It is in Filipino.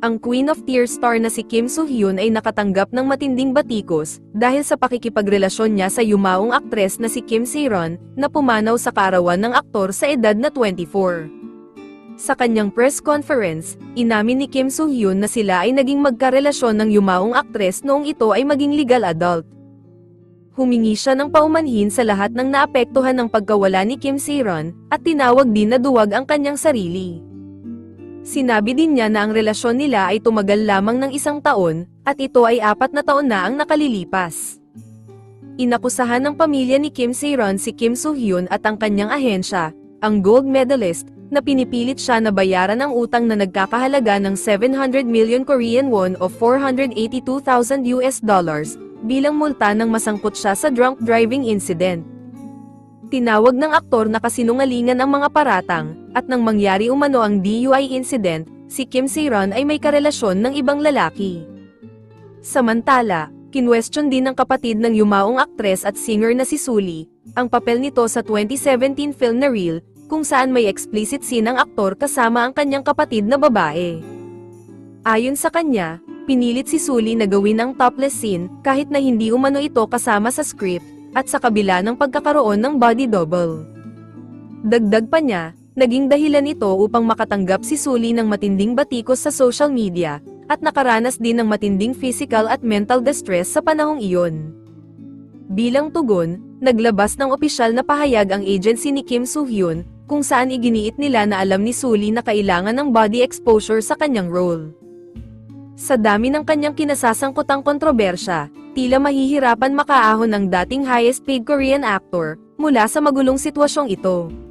ang Queen of Tears star na si Kim Soo-hyun ay nakatanggap ng matinding batikos dahil sa pakikipagrelasyon niya sa yumaong aktres na si Kim Se-ron na pumanaw sa karawan ng aktor sa edad na 24. Sa kanyang press conference, inamin ni Kim Soo-hyun na sila ay naging magkarelasyon ng yumaong aktres noong ito ay maging legal adult. Humingi siya ng paumanhin sa lahat ng naapektuhan ng pagkawala ni Kim Se-ron at tinawag din na duwag ang kanyang sarili. Sinabi din niya na ang relasyon nila ay tumagal lamang ng isang taon, at ito ay apat na taon na ang nakalilipas. Inakusahan ng pamilya ni Kim Se-ron si Kim Soo-hyun at ang kanyang ahensya, ang gold medalist, na pinipilit siya na bayaran ang utang na nagkakahalaga ng 700 million Korean won o 482,000 US dollars, bilang multa nang masangkot siya sa drunk driving incident. Tinawag ng aktor na kasinungalingan ang mga paratang, at nang mangyari umano ang DUI incident, si Kim Se-ron ay may karelasyon ng ibang lalaki. Samantala, kinwestiyon din ng kapatid ng yumaong aktres at singer na si Suli, ang papel nito sa 2017 film na Real, kung saan may explicit scene ang aktor kasama ang kanyang kapatid na babae. Ayon sa kanya, pinilit si Suli na gawin ang topless scene kahit na hindi umano ito kasama sa script, at sa kabila ng pagkakaroon ng body double. Dagdag pa niya, naging dahilan ito upang makatanggap si Suli ng matinding batikos sa social media, at nakaranas din ng matinding physical at mental distress sa panahong iyon. Bilang tugon, naglabas ng opisyal na pahayag ang agency ni Kim Soo-hyun, kung saan iginiit nila na alam ni Suli na kailangan ng body exposure sa kanyang role. Sa dami ng kanyang kinasasangkutang kontrobersya, tila mahihirapan makaahon ang dating highest paid Korean actor, mula sa magulong sitwasyong ito.